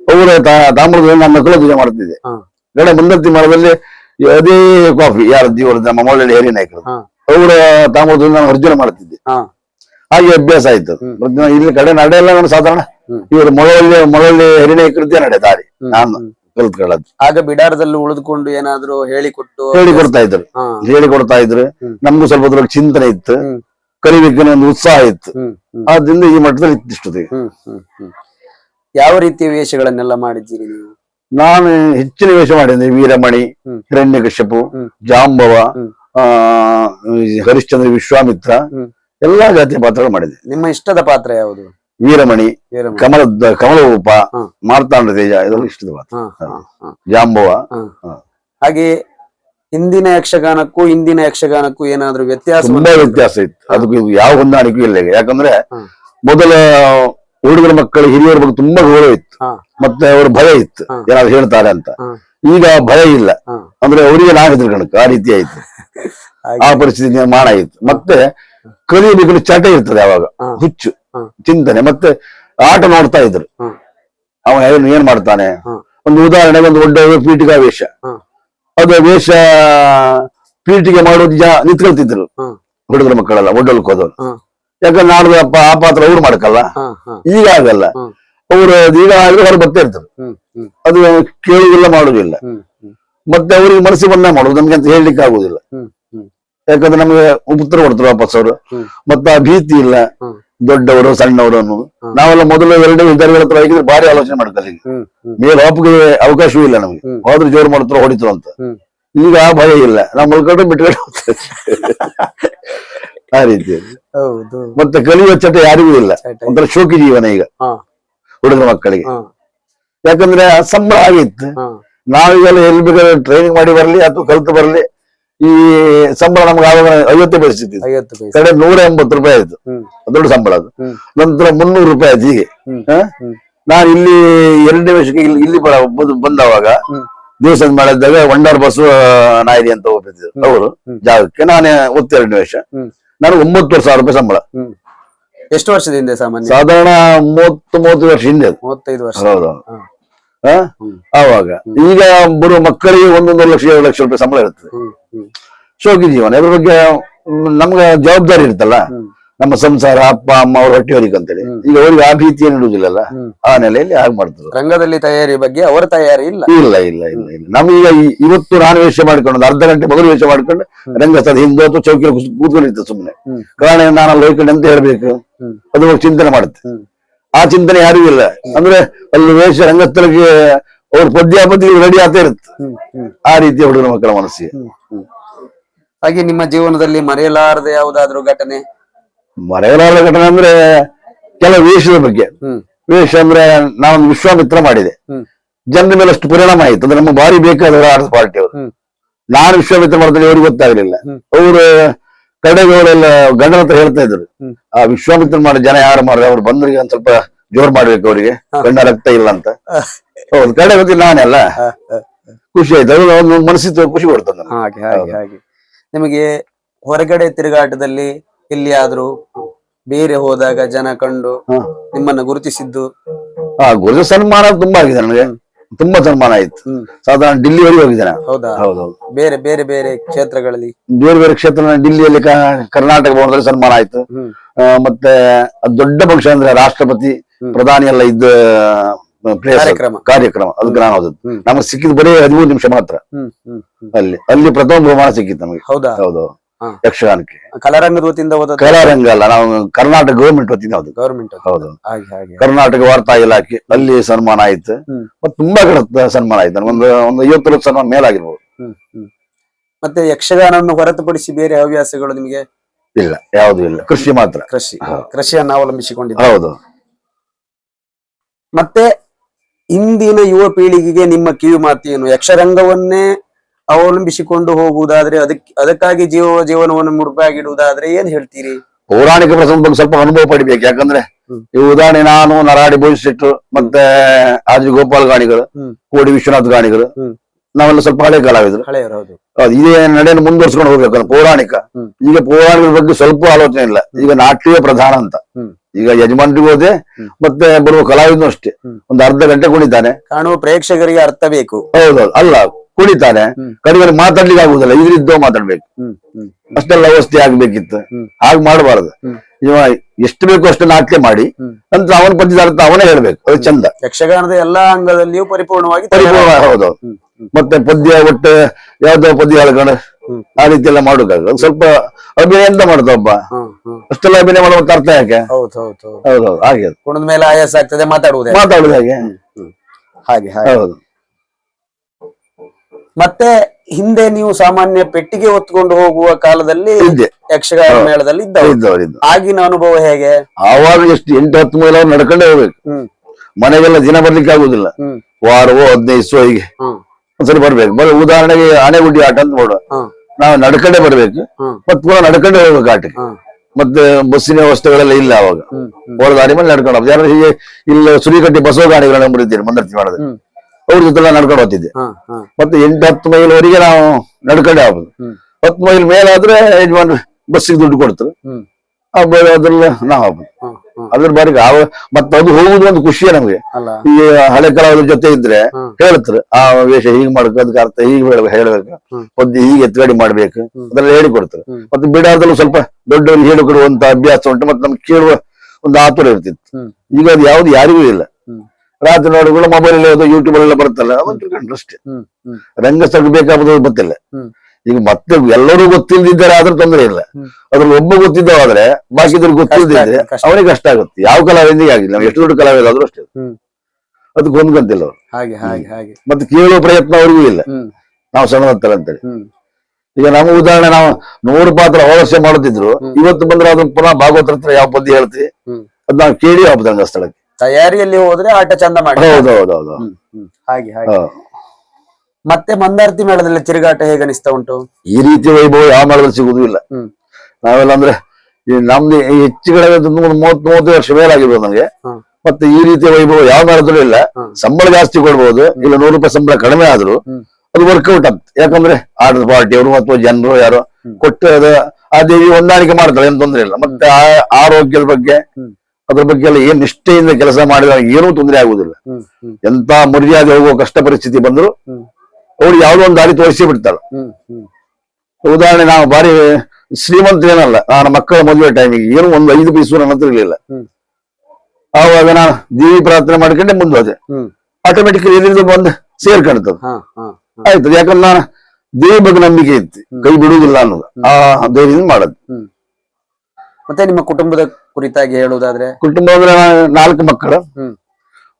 ಅವರ ತಾಮ್ರಧ್ವಜ ನಮ್ಮ ಕುಲಧ್ವಜ ಮಾಡ್ತಿದ್ದೆ. ಗಡೆ ಮಾಡದಲ್ಲಿ ಮರದಲ್ಲಿ ಅದೇ ಕಾಫಿ ಯಾರ ದೇವರ ನಮ್ಮ ಮೊಳ್ಳೆ ಹೇರಿ ನಾಯಕರು. ಅವರ ತಾಮ್ರಧ್ವಜ ನಾನು ಅರ್ಜುನ ಮಾಡ್ತಿದ್ದೆ. ಹಾಗೆ ಅಭ್ಯಾಸ ಆಯ್ತು. ಇಲ್ಲಿ ಕಡೆ ನಡೆ ಎಲ್ಲ ನಾನು ಸಾಧಾರಣ. ಇವರು ಮೊಳಲ್ಲಿ ಮೊಳವಳ್ಳಿ ಹಿರಿನಾಯಕರದ್ದೇ ನಡೆ ದಾರಿ. ನಾನು. ಕಲ್ತ್ಕೊಳ್ಳೋದು ಆಗ ಬಿಡಾರದಲ್ಲಿ ಉಳಿದುಕೊಂಡು ಏನಾದ್ರು ಹೇಳಿಕೊಟ್ಟು ಹೇಳಿಕೊಡ್ತಾ ಇದ್ರು. ಹೇಳಿಕೊಡ್ತಾ ಇದ್ರು. ನಮ್ಗೂ ಸ್ವಲ್ಪ ಅದ್ರೊಳಗೆ ಚಿಂತನೆ ಇತ್ತು. ಕಲಿಬೇಕನ್ನೋ ಒಂದು ಉತ್ಸಾಹ ಇತ್ತು. ಆದ್ರಿಂದ ಈ ಮಟ್ಟದಲ್ಲಿ ಇತ್ತಿಷ್ಟೊತ್ತಿಗೆ ಹ್ಮ್ ಯಾವ ರೀತಿಯ ವೇಷಗಳನ್ನೆಲ್ಲ ಮಾಡಿದ್ದೀರಿ ನೀವು? ನಾನು ಹೆಚ್ಚಿನ ವೇಷ ಮಾಡಿದ್ದೆ ವೀರಮಣಿ. ಹಿರಣ್ಯಕಶ್ಯಪು ಜಾಂಬವ. ಆ ಹರಿಶ್ಚಂದ್ರ ವಿಶ್ವಾಮಿತ್ರ ಎಲ್ಲಾ ಜಾತಿಯ ಪಾತ್ರಗಳು ಮಾಡಿದೆ. ನಿಮ್ಮ ಇಷ್ಟದ ಪಾತ್ರ ಯಾವುದು? ವೀರಮಣಿ ಕಮಲ ಕಮಲದ ಕಮಲರೂಪ ಹ್ಮ್. ಮಾರ್ತಾಂಡ ತೇಜ ಇದೆಲ್ಲ ಇಷ್ಟದ ಮಾತು ಜಾಂಬುವ. ಹಾಗೆ ಹಿಂದಿನ ಯಕ್ಷಗಾನಕ್ಕೂ ಇಂದಿನ ಯಕ್ಷಗಾನಕ್ಕೂ ಏನಾದ್ರೂ ವ್ಯತ್ಯಾಸ ತುಂಬಾ ವ್ಯತ್ಯಾಸ ಇತ್ತು. ಅದಕ್ಕೆ ಯಾವ ಹೊಂದಾಣಿಕೆ ಇಲ್ಲ ಯಾಕಂದ್ರೆ ಮೊದಲ ಹುಡುಗರ ಮಕ್ಕಳು ಹಿರಿಯರ ಬಗ್ಗೆ ತುಂಬಾ ಗೌರವ ಇತ್ತು. ಮತ್ತೆ ಅವ್ರ ಭಯ ಇತ್ತು. ಏನಾದ್ರು ಹೇಳ್ತಾರೆ ಅಂತ. ಈಗ ಭಯ ಇಲ್ಲ. ಅಂದ್ರೆ ಅವರಿಗೆ ನಾಗಿದ್ರು ಕಣಕ್ ಆ ರೀತಿ ಆಯ್ತು. *laughs* ಆ ಪರಿಸ್ಥಿತಿ ಮಾಡ ಆಯ್ತು ಮತ್ತೆ ಕಲಿಯಬೇಕು ಚಟ ಇರ್ತದೆ ಅವಾಗ. ಹುಚ್ಚು. ಚಿಂತನೆ ಮತ್ತೆ ಆಟ ನೋಡ್ತಾ ಇದ್ರು. ಅವನು ಏನು ಏನ್ ಮಾಡ್ತಾನೆ? ಒಂದು ಉದಾಹರಣೆ ಒಂದು ದೊಡ್ಡ ಪೀಠಿಕಾ ವೇಷ. ಅದು ವೇಷ ಪೀಠಿಗೆ ಮಾಡೋದು ಜನ ನಿಂತ್ಕೊಳ್ತಿದ್ರು. ಹುಡುಗರ ಮಕ್ಕಳೆಲ್ಲ ಒಡ್ಡಲ್ಕ್ ಹೋದವ್ರು. ಯಾಕಂದ್ರೆ ನಾಡ್ದು ಅಪ್ಪ ಆ ಪಾತ್ರ ಅವ್ರು ಮಾಡ್ಕಲ್ಲ. ಈಗ ಆಗಲ್ಲ ಅವ್ರು ಈಗ ಆದ್ರೆ ಹೊರ ಬರ್ತಾ ಇರ್ತಾರೆ. ಅದು ಕೇಳುವುದಿಲ್ಲ ಮಾಡುವುದಿಲ್ಲ. ಮತ್ತೆ ಅವ್ರಿಗೆ ಮನಸ್ಸಿಗೆ ಬಂದ ಮಾಡುದು ನಮ್ಗೆ ಅಂತ ಹೇಳಲಿಕ್ಕೆ ಆಗುದಿಲ್ಲ ಯಾಕಂದ್ರೆ ನಮ್ಗೆ ಉತ್ತರ ಕೊಡ್ತಾರೆ ವಾಪಸ್ ಅವರು. ಮತ್ತೆ ಆ ಭೀತಿ ಇಲ್ಲ. ದೊಡ್ಡವರು ಸಣ್ಣವರು ಅನ್ನೋದು. ನಾವೆಲ್ಲ ಮೊದಲು ಎರಡು ವಿದ್ಯಾರ್ಥಿಗಳ ಹತ್ರ ಹೋಗಿದ್ರೆ ಭಾರಿ ಆಲೋಚನೆ ಮಾಡ್ತಾರೆ ಈಗ. ಮೇಲೆ ಹಾಪಿಗೆ ಅವಕಾಶವೂ ಇಲ್ಲ ನಮಗೆ. ಹೋದ್ರೆ ಜೋರು ಮಾಡ್ತಾರೋ ಹೊಡಿತು ಅಂತ. ಈಗ ಆ ಭಯ ಇಲ್ಲ. ನಾವು ಮಲ್ಕೊಂಡ್ರೆ ಬಿಟ್ಕೊಂಡು. ಆ ರೀತಿ. ಮತ್ತೆ ಕಲಿಯುವ ಚಟ ಯಾರಿಗೂ ಇಲ್ಲ. ಒಂಥರ ಶೋಕಿ ಜೀವನ ಈಗ. ಹುಡುಗರ ಮಕ್ಕಳಿಗೆ. ಯಾಕಂದ್ರೆ ಸಂಬಳ ಆಗಿತ್ತು. ನಾವೀಗೆಲ್ಲ ಎಲ್ಲಿ ಬೇಕಾದ್ರೆ ಟ್ರೈನಿಂಗ್ ಮಾಡಿ ಬರಲಿ ಅಥವಾ ಕಲ್ತು ಬರ್ಲಿ. ಈ ಸಂಬಳ ನಮ್ಗೆ ಆವಾಗ ಐವತ್ತೇ ಪರಿಸ್ಥಿತಿ ಇತ್ತು. ಐವತ್ತು ಪೈಸೆ. ಕಡೆ ನೂರ ಎಂಬತ್ತು ರೂಪಾಯಿ ಆಯ್ತು. ದೊಡ್ಡ ಸಂಬಳ ಅದು. ನಂತರ ಮುನ್ನೂರು ರೂಪಾಯಿ ಆಯ್ತು ಹೀಗೆ? ನಾನು ಇಲ್ಲಿ ಎರಡನೇ ವರ್ಷಕ್ಕೆ ಇಲ್ಲಿ ಇಲ್ಲಿ ಬಂದವಾಗ ಹ್ಮ್. ದಿವಸದ ಮಾಡಿದಾಗ ವಂಡರ್ ಬಸ್ ನಾಯ್ರಿ ಅಂತ ಒಪ್ಪಿದ್ರು ಅವರು. ಜಾಗಕ್ಕೆ. ನಾನೇ ಒತ್ತು ಎರಡನೇ ವರ್ಷ. ನಾನು ನನಗೆ ಒಂಬತ್ತುವರೆ ಸಾವಿರ ರೂಪಾಯಿ ಸಂಬಳ. ಎಷ್ಟು ವರ್ಷದ ಹಿಂದೆ ಸಾಮಾನ್ಯ? ಸಾಧಾರಣ ಮೂವತ್ತು ಮೂವತ್ತು ವರ್ಷ ಹಿಂದೆ ಮೂವತ್ತೈದು ವರ್ಷ. ಹೌದು? ಆವಾಗ. ಈಗ ಬರುವ ಮಕ್ಕಳಿಗೆ ಒಂದೊಂದು ಲಕ್ಷ ಎರಡು ಲಕ್ಷ ರೂಪಾಯಿ ಸಂಬಳ ಇರ್ತದೆ ಹ್ಮ್. ಹ್ಮ್ ಶೋಕಿ ಜೀವನ ಇದ್ರ ಬಗ್ಗೆ ನಮ್ಗ ಜವಾಬ್ದಾರಿ ಇರ್ತಲ್ಲ ನಮ್ಮ ಸಂಸಾರ ಅಪ್ಪ ಅಮ್ಮ ಅವ್ರ ಹೊಟ್ಟೆಯವರಿಗೆ ಅಂತೇಳಿ ಈಗ ಅವ್ರಿಗೆ ಆ ಭೀತಿ ಏನು ಇಡುದಿಲ್ಲಲ್ಲ ಹ್ಮ್. ಆ ನೆಲೆಯಲ್ಲಿ ಹಾಗೆ ಮಾಡ್ತಾರೆ ರಂಗದಲ್ಲಿ ತಯಾರಿ ಬಗ್ಗೆ ಅವರ ತಯಾರಿ ಇಲ್ಲ. ಇಲ್ಲ ಇಲ್ಲ ಇಲ್ಲ ಇಲ್ಲ. ನಮಗೀಗ ಇವತ್ತು ನಾನು ವೇಷ ಮಾಡ್ಕೊಂಡು ಒಂದು ಅರ್ಧ ಗಂಟೆ ಮೊದಲು ವೇಷ ಮಾಡ್ಕೊಂಡು ರಂಗಸ್ಥಳ ಹಿಂದೆ ಅಥವಾ ಚೌಕಿಯಲ್ಲಿ ಕೂತ್- ಕೂತ್ಕೊಂಡಿರ್ತದೆ ಸುಮ್ಮನೆ ಕಾರಣ ನಾನು ಅಲ್ಲಿ ಅಂತ ಹೇಳ್ಬೇಕು? ಅದು ಚಿಂತನೆ ಮಾಡುತ್ತೆ. ಆ ಚಿಂತನೆ ಯಾರಿಗೂ ಇಲ್ಲ. ಅಂದ್ರೆ ಅಲ್ಲಿ ವೇಷ ರಂಗಸ್ಥಳಕ್ಕೆ ಅವ್ರ ಪದ್ಯ ಪದ್ಯ ರೆಡಿ ಆಗ್ತಾ ಇರುತ್ತೆ. ಆ ರೀತಿ ಹುಡುಗರ ಮಕ್ಕಳ ಮನಸ್ಸಿಗೆ. ಹಾಗೆ ನಿಮ್ಮ ಜೀವನದಲ್ಲಿ ಮರೆಯಲಾರದೆ ಯಾವುದಾದ್ರೂ ಘಟನೆ? ಮರೆಯಲಾರದ ಘಟನೆ ಅಂದ್ರೆ ಕೆಲವು ವೇಷದ ಬಗ್ಗೆ. ಹ್ಮ್. ವೇಷ ಅಂದ್ರೆ ನಾವು ವಿಶ್ವಾಮಿತ್ರ ಮಾಡಿದೆ. ಹ್ಮ್. ಜನರ ಮೇಲೆ ಅಷ್ಟು ಪರಿಣಾಮ ಆಯ್ತು. ಅಂದ್ರೆ ನಮ್ಮ ಭಾರಿ ಬೇಕಾದ ಆರ್ಟ್ಸ್ ಪಾರ್ಟಿ ಅವರು. ಹ್ಮ್. ನಾನು ವಿಶ್ವಾಮಿತ್ರ ಮಾಡಿದ್ರೆ ಅವ್ರಿಗೆ ಗೊತ್ತಾಗ್ಲಿಲ್ಲ. ಹ್ಮ್. ಅವರು ಕಡೆಗಳೆಲ್ಲ ಅವರೆಲ್ಲ ಗಂಡನ ಹತ್ರ ಹೇಳ್ತಾ ಇದ್ರು. ಹ್ಮ್. ಆ ವಿಶ್ವಾಮಿತ್ರ ಮಾಡಿದ ಜನ ಯಾರು ಮಾಡಿದ್ರೆ ಅವ್ರು ಬಂದ್ರಿಗೆ ಒಂದ್ ಸ್ವಲ್ಪ ಜೋರ್ ಮಾಡ್ಬೇಕು ಅವರಿಗೆ. ಗಂಡ ರಕ್ತ ಇಲ್ಲ ಅಂತ. ಹೌದು ಕಡೆ ಗೊತ್ತಿಲ್ಲ ನಾನೆಲ್ಲ ಹ, ಹ. ಖುಷಿ ಆಯ್ತು. ಅದು ಒಂದು ಮನಸ್ಸಿಗೆ ಖುಷಿ ಕೊಡ್ತಾನೆ ನಮ್ಗೆ. ಹಾಗೆ ಹಾಗೆ ಹಾಗೆ. ನಿಮಗೆ ಹೊರಗಡೆ ತಿರುಗಾಟದಲ್ಲಿ ಎಲ್ಲಿಯಾದ್ರೂ ಬೇರೆ ಹೋದಾಗ ಜನ ಕಂಡು. ನಿಮ್ಮನ್ನ ಗುರುತಿಸಿದ್ದು? ಆ ಗುರು ಸನ್ಮಾನ ತುಂಬಾ ಆಗಿದೆ ನನಗೆ. ತುಂಬಾ ಸನ್ಮಾನ ಆಯ್ತು. ಸಾಧಾರಣ ಡಿಲ್ಲಿವರೆಗೆ ಹೋಗಿದ್ದೇನೆ ಹೌದಾ? ಹೌದೌದು. ಬೇರೆ ಬೇರೆ ಬೇರೆ ಕ್ಷೇತ್ರಗಳಲ್ಲಿ? ಬೇರೆ ಬೇರೆ ಕ್ಷೇತ್ರ ಡಿಲ್ಲಿಯಲ್ಲಿ ಕರ್ನಾಟಕ ಭವನದಲ್ಲಿ ಸನ್ಮಾನ ಆಯ್ತು. ಮತ್ತೆ ದೊಡ್ಡ ಪಕ್ಷ ಅಂದ್ರೆ ರಾಷ್ಟ್ರಪತಿ. ಪ್ರಧಾನಿ ಎಲ್ಲ ಇದ್ದ ಅದು. ಕಾರ್ಯಕ್ರಮ. ಅದು ನಾನು ನಮಗೆ ಸಿಕ್ಕಿದ್ ಬರೀ ಹದಿಮೂರು ನಿಮಿಷ ಮಾತ್ರ. ಅಲ್ಲಿ ಅಲ್ಲಿ ಪ್ರಥಮ ಬಹುಮಾನ ಸಿಕ್ಕಿತ್ತು ನಮಗೆ. ಹೌದಾ? ಹೌದು. ಯಕ್ಷಗಾನಕ್ಕೆ. ಕಲಾರಂಗದ ವತಿಯಿಂದ ಕಲಾರಂಗ ಅಲ್ಲ ನಾವು ಕರ್ನಾಟಕ ಗೌರ್ಮೆಂಟ್ ವತಿಯಿಂದ ಹೌದು. ಗವರ್ಮೆಂಟ್ ಹೌದು ಕರ್ನಾಟಕ ವಾರ್ತಾ ಇಲಾಖೆ ಅಲ್ಲಿ ಸನ್ಮಾನ ಆಯ್ತು. ಮತ್ತೆ ತುಂಬಾ ಕಡೆ ಸನ್ಮಾನ ಆಯ್ತು. ನನಗೊಂದು ಒಂದು ಒಂದು ಐವತ್ತು ಲಕ್ಷ ಸನ್ಮಾನ ಮೇಲಾಗಿರ್ಬೋದು. ಮತ್ತೆ ಯಕ್ಷಗಾನವನ್ನು ಹೊರತುಪಡಿಸಿ ಬೇರೆ ಹವ್ಯಾಸಗಳು ನಿಮಗೆ? ಇಲ್ಲ ಯಾವುದು ಇಲ್ಲ. ಕೃಷಿ ಮಾತ್ರ. ಕೃಷಿ. ಕೃಷಿಯನ್ನು ಅವಲಂಬಿಸಿಕೊಂಡಿದ್ದೆ ಹೌದು. ಮತ್ತೆ ಇಂದಿನ ಯುವ ಪೀಳಿಗೆಗೆ ನಿಮ್ಮ ಕಿವಿ ಮಾತೇನು? ಯಕ್ಷರಂಗವನ್ನೇ ಅವಲಂಬಿಸಿಕೊಂಡು ಹೋಗುವುದಾದ್ರೆ ಅದಕ್ಕೆ ಅದಕ್ಕಾಗಿ ಜೀವ ಜೀವನವನ್ನು ಮುಡುಪಾಗಿಡುವುದಾದ್ರೆ ಏನ್ ಹೇಳ್ತೀರಿ? ಪೌರಾಣಿಕ ಪ್ರಸಂಗ ಬಗ್ಗೆ ಸ್ವಲ್ಪ ಅನುಭವ ಪಡಿಬೇಕು. ಯಾಕಂದ್ರೆ ಈ ಉದಾಹರಣೆ ನಾನು ನರಾಡಿ ಭವಿಷ್ಯಟ್ಟು ಮತ್ತೆ ಆಜಿ ಗೋಪಾಲ್ ಗಾಣಿಗಳು ಕೋಡಿ ವಿಶ್ವನಾಥ್ ಗಾಣಿಗಳು. ನಾವೆಲ್ಲ ಸ್ವಲ್ಪ ಹಳೆ ಕಲಾವಿದ್ರು ಹಳೆಯವರು ಹೌದು. ಇದೇ ನಡೆಯನ್ನು ಮುಂದುವರ್ಸ್ಕೊಂಡು ಹೋಗ್ಬೇಕು ಅದು ಪೌರಾಣಿಕ. ಈಗ ಪೌರಾಣಿಕ ಬಗ್ಗೆ ಸ್ವಲ್ಪ ಆಲೋಚನೆ ಇಲ್ಲ. ಈಗ ನಾಟ್ಯವೇ ಪ್ರಧಾನ ಅಂತ. ಈಗ ಯಜಮಾನ್ರಿಗೂ ಹೋದೆ ಮತ್ತೆ ಬರುವ ಕಲಾವಿದನು ಅಷ್ಟೇ. ಒಂದು ಅರ್ಧ ಗಂಟೆ ಕುಣಿತಾನೆ. ಕಾಣುವ ಪ್ರೇಕ್ಷಕರಿಗೆ ಅರ್ಥ ಬೇಕು. ಹೌದೌದು ಅಲ್ಲ ಕುಣಿತಾನೆ. ಕಡಿಮೆ ಮಾತಾಡ್ಲಿಕ್ಕೆ ಆಗುದಿಲ್ಲ ಇದ್ರಿದ್ದೋ ಮಾತಾಡ್ಬೇಕು. ಅಷ್ಟೆಲ್ಲ ಅಷ್ಟೇ ಆಗ್ಬೇಕಿತ್ತು. ಹಾಗೆ ಮಾಡಬಾರ್ದು. ಇವ ಎಷ್ಟು ಬೇಕು ಅಷ್ಟು ನಾಟ್ಯ ಮಾಡಿ. ನಂತರ ಅವನ ಪದ್ಯದ ಅರ್ಥ ಅವನೇ ಹೇಳ್ಬೇಕು. ಅದು ಚಂದ. ಯಕ್ಷಗಾನದ ಎಲ್ಲಾ ಅಂಗದಲ್ಲಿಯೂ ಪರಿಪೂರ್ಣವಾಗಿ ಪರಿಪೂರ್ಣ ಹೌದು ಮತ್ತೆ ಪದ್ಯ ಒಟ್ಟು ಯಾವ್ದೋ ಪದ್ಯ ಹೇಳ್ಕೊಂಡು ಆ ರೀತಿ ಎಲ್ಲ ಮಾಡೋಕ್ಕಾಗಲ್ಲ ಸ್ವಲ್ಪ ಅಭಿನಯ ಎಂತ ಹ್ಮ್. ಅಷ್ಟೆಲ್ಲ ಅಭಿನಯ ಮಾಡೋ ಮತ್ತೆ ಅರ್ಥ ಯಾಕೆ? ಹೌದು ಹೌದೌದು ಹಾಗೆ. ಕುಣದ ಮೇಲೆ ಆಯಾಸ ಆಗ್ತದೆ ಮಾತಾಡುವುದು ಮಾತಾಡುದು ಹಾಗೆ ಹಾಗೆ. ಹೌದು. ಮತ್ತೆ ಹಿಂದೆ ನೀವು ಸಾಮಾನ್ಯ ಪೆಟ್ಟಿಗೆ ಹೊತ್ಕೊಂಡು ಹೋಗುವ ಕಾಲದಲ್ಲಿ ಇದ್ದೆ. ಯಕ್ಷಗಾನ ಮೇಳದಲ್ಲಿ ಇದ್ದವರು. ಇದ್ದವ್ರು ಇದ್ದು ಆಗಿನ ಅನುಭವ ಹೇಗೆ? ಆವಾಗ ಎಷ್ಟು ಎಂಟು ಹತ್ತು ಮೈಲ ಅವ್ರು ನಡ್ಕೊಂಡೇ ಹೋಗ್ಬೇಕು. ಹ್ಮ್. ಮನೆಗೆಲ್ಲ ದಿನ ಬರ್ಲಿಕ್ಕೆ ಆಗುದಿಲ್ಲ. ಹ್ಮ್. ವಾರವೋ ಹದಿನೈದು ಸೋ ಹೀಗೆ. ಹ್ಮ್ ಒಂದ್ಸರಿ ಬರ್ಬೇಕು. ಬರೀ ಉದಾಹರಣೆಗೆ ಆನೆಗುಡ್ಡಿ ಆಟ ಅಂತ ನೋಡುವ. ಹ್ಮ್ ನಾವು ನಡ್ಕೊಂಡೇ ಬರ್ಬೇಕು. ಹ್ಮ್ ಮತ್ ಪುನಃ ನಡ್ಕೊಂಡೇ ಹೋಗ್ಬೇಕು ಆಟಕ್ಕೆ. ಹ್ಮ್ ಮತ್ತೆ ಬಸ್ಸಿನ ವ್ಯವಸ್ಥೆಗಳೆಲ್ಲ ಇಲ್ಲ ಅವಾಗ ಹ್ಮ್ ದಾರಿ ಮೇಲೆ ನಡ್ಕೊಂಡು. ಯಾರು ಹೀಗೆ ಇಲ್ಲ ಸುರಿಕಟ್ಟಿ ಬಸವ ಗಾಡಿಗಳನ್ನ ನಂಬಿದ್ದೀರಿ ಮಂದರ್ತಿ ಮಾಡೋದು. ಹ್ಮ್. ಅವ್ರ ಜೊತೆ ನಡ್ಕೊಂಡು ಹೋಗ್ತಿದ್ದೆ. ಮತ್ತೆ ಎಂಟು ಹತ್ತು ಮೈಲ್ವರೆಗೆ ನಾವು ನಡ್ಕೊಂಡೇ ಹೋಗುದು ಹತ್ತು ಮೈಲ್ ಮೇಲಾದ್ರೆ ಯಜಮಾನ್ ಬಸ್ಸಿಗೆ ದುಡ್ಡು ಕೊಡ್ತಾರೆ. ಹ್ಮ್. ಆ ಬೇರೆ ಅದ್ರಲ್ಲಿ ನಾವು ಹೋಗ್ಬೋದು. ಅದ್ರ ಬಾರಿ ಮತ್ತೆ ಅದು ಹೋಗುದು ಒಂದು ಖುಷಿಯೇ ನಮ್ಗೆ. ಈ ಹಳೆ ಕಲಾವಿದ್ರ ಜೊತೆ ಇದ್ರೆ. ಹೇಳ್ತಾರೆ ಆ ವೇಷ ಹೀಗ್ ಮಾಡ್ಬೇಕು ಅದಕ್ಕೆ ಅರ್ಥ ಹೀಗೆ ಹೇಳ್ಬೇಕು ಹೇಳ್ಬೇಕು. ಒಂದು ಹೀಗೆ ಎತ್ತುಗಡಿ ಮಾಡ್ಬೇಕು. ಅದ್ರಲ್ಲಿ ಅದೆಲ್ಲ ಹೇಳಿಕೊಡ್ತಾರೆ. ಮತ್ತೆ ಬಿಡಾದಲ್ಲೂ ಸ್ವಲ್ಪ ದೊಡ್ಡವರಿಗೆ ಹೇಳಿಕೊಡುವಂತ ಅಭ್ಯಾಸ ಉಂಟು ಮತ್ತೆ ನಮ್ಗೆ ಕೇಳುವ ಒಂದು ಆತುರ ಇರ್ತಿತ್ತು. ಈಗ ಅದು ಯಾವ್ದು ಯಾರಿಗೂ ಇಲ್ಲ. ರಾತ್ರಿ ನೋಡಿಗಳು ಮೊಬೈಲ್ ಅಲ್ಲಿ ಯೂಟ್ಯೂಬ್ ಅಲ್ಲಿ ಬರುತ್ತಲ್ಲ ಇಂಟ್ರೆಸ್ಟ್ ರಂಗ ಅಷ್ಟೇ ರಂಗಸ್ಥಳಕ್ಕೆ ಗೊತ್ತಿಲ್ಲ. ಈಗ ಮತ್ತೆ ಎಲ್ಲರೂ ಗೊತ್ತಿಲ್ಲದಿದ್ದಾರೆ ಆದ್ರೂ ತೊಂದರೆ ಇಲ್ಲ. ಅದ್ರಲ್ಲಿ ಒಬ್ಬ ಗೊತ್ತಿದ್ದವಾದ್ರೆ ಬಾಕಿದವ್ರು ಗೊತ್ತಿಲ್ಲದಿದ್ರೆ. ಅವನಿಗೆ ಕಷ್ಟ ಆಗುತ್ತೆ. ಯಾವ ಕಲಾವಿದಿಗೆ ಆಗಿಲ್ಲ. ನಾವು ಎಷ್ಟು ದೊಡ್ಡ ಕಲಾವಿದ ಆದ್ರೂ ಅಷ್ಟೇ. ಅದು ಅದಕ್ಕೆ ಹೊಂದ್ಕಂತಿಲ್ಲ ಅವ್ರು. ಹಾಗೆ ಹಾಗೆ ಹಾಗೆ. ಮತ್ತೆ ಕೇಳುವ ಪ್ರಯತ್ನ ಅವ್ರಿಗೂ ಇಲ್ಲ. ನಾವು ಸಣ್ಣದತ್ತಲ್ಲ ಅಂತೇಳಿ. ಈಗ ನಮ್ಮ ಉದಾಹರಣೆ ನಾವು ನೂರು ಪಾತ್ರ ಹೋಲಸೆ ಮಾಡುತ್ತಿದ್ರು. ಇವತ್ತು ಬಂದ್ರೆ ಅದನ್ನ ಪುನಃ ಭಾಗವತರ ಹತ್ರ ಯಾವ ಪದ್ಯ ಹೇಳ್ತೀವಿ? ಅದ್ ನಾವು ಕೇಳಿ ಹೋಗ್ಬೋದು ರಂಗ ಸ್ಥಳಕ್ಕೆ ತಯಾರಿಯಲ್ಲಿ ಹೋದ್ರೆ ಆಟ ಚಂದ ಮಾಡಿ. ಹೌದು ಹೌದು ಹೌದು. ಹ್ಮ್ ಹ್ಮ್. ಹಾಗೆ. ಮತ್ತೆ ಮಂದಾರ್ತಿ ಮೇಳದಲ್ಲಿ ತಿರುಗಾಟ ಹೇಗೆ ಅನಿಸ್ತಾ ಉಂಟು? ಈ ರೀತಿ ವೈಭವ ಯಾವ ಮೇಳದಲ್ಲಿ ಸಿಗುದು ಇಲ್ಲ ಹ್ಮ್. ನಾವೆಲ್ಲ ಅಂದ್ರೆ ಈ ನಮ್ದು ಈ ಹೆಚ್ಚು ಕಡೆ ಒಂದು ಮೂವತ್ ಮೂವತ್ತು ವರ್ಷ ಮೇಲಾಗಿರ್ಬೋದು ನಮಗೆ. ಹ್ಮ್ ಮತ್ತೆ ಈ ರೀತಿಯ ವೈಭವ ಯಾವ ಮೇಳದಲ್ಲೂ ಇಲ್ಲ. ಹ್ಮ್. ಸಂಬಳ ಜಾಸ್ತಿ ಕೊಡ್ಬೋದು. ಇಲ್ಲ ನೂರು ರೂಪಾಯಿ ಸಂಬಳ ಕಡಿಮೆ ಆದ್ರೂ ಹ್ಮ್. ಅದು ವರ್ಕೌಟ್ ಆಗ್ತದೆ ಯಾಕಂದ್ರೆ ಆರ್ಡರ್ ಪಾರ್ಟಿ ಅವರು ಅಥವಾ ಜನರು ಯಾರೋ. ಕೊಟ್ಟು ಅದು ಆ ದೇವಿ ಹೊಂದಾಣಿಕೆ ಮಾಡ್ತಾರೆ ಏನ್ ತೊಂದ್ರೆ ಇಲ್ಲ. ಮತ್ತೆ ಆ- ಆರೋಗ್ಯದ ಬಗ್ಗೆ ಹ್ಮ್. ಅದ್ರ ಬಗ್ಗೆ ಎಲ್ಲ ಏನ್ ನಿಷ್ಠೆಯಿಂದ ಕೆಲಸ ಮಾಡಿದಾಗ ಏನೂ ತೊಂದರೆ ಆಗುದಿಲ್ಲ ಎಂತ ಮರ್ಯಾದೆ ಹೋಗುವ ಕಷ್ಟ ಪರಿಸ್ಥಿತಿ ಬಂದ್ರು ಅವ್ರು ಯಾವ್ದೋ ಒಂದು ದಾರಿ ತೋರಿಸಿ ಬಿಡ್ತಾರ. ಉದಾಹರಣೆ ನಾವು ಬಾರಿ ಶ್ರೀಮಂತ ಏನಲ್ಲ ನಾನು ಮಕ್ಕಳ ಮದುವೆ ಟೈಮಿಗೆ ಏನು ಒಂದು ಐದು ಪೈಸು ನನ್ನ ಹತ್ರ ಇರ್ಲಿಲ್ಲ. ಆವಾಗ ನಾನು ದೇವಿ ಪ್ರಾರ್ಥನೆ ಮಾಡ್ಕೊಂಡೆ ಮುಂದೆ ಹೋದೆ. ಹ್ಮ್. ಆಟೋಮೆಟಿಕ್ ಎಲ್ಲಿಂದ ಬಂದು ಸೇರ್ಕೊಂಡ್ತದ ಆಯ್ತದೆ ಯಾಕಂದ್ರೆ ನಾನು ದೇವಿ ಬಗ್ಗೆ ನಂಬಿಕೆ ಇತ್ತು. ಕೈ ಬಿಡುವುದಿಲ್ಲ ಅನ್ನೋದು. ಆ ಧೈರ್ಯದಿಂದ ಮಾಡೋದು. ಮತ್ತೆ ನಿಮ್ಮ ಕುಟುಂಬದ ಕುರಿತಾಗಿ ಹೇಳುವುದಾದ್ರೆ? ಕುಟುಂಬ ಅಂದ್ರೆ ನಾಲ್ಕು ಮಕ್ಕಳು. ಹ್ಮ್.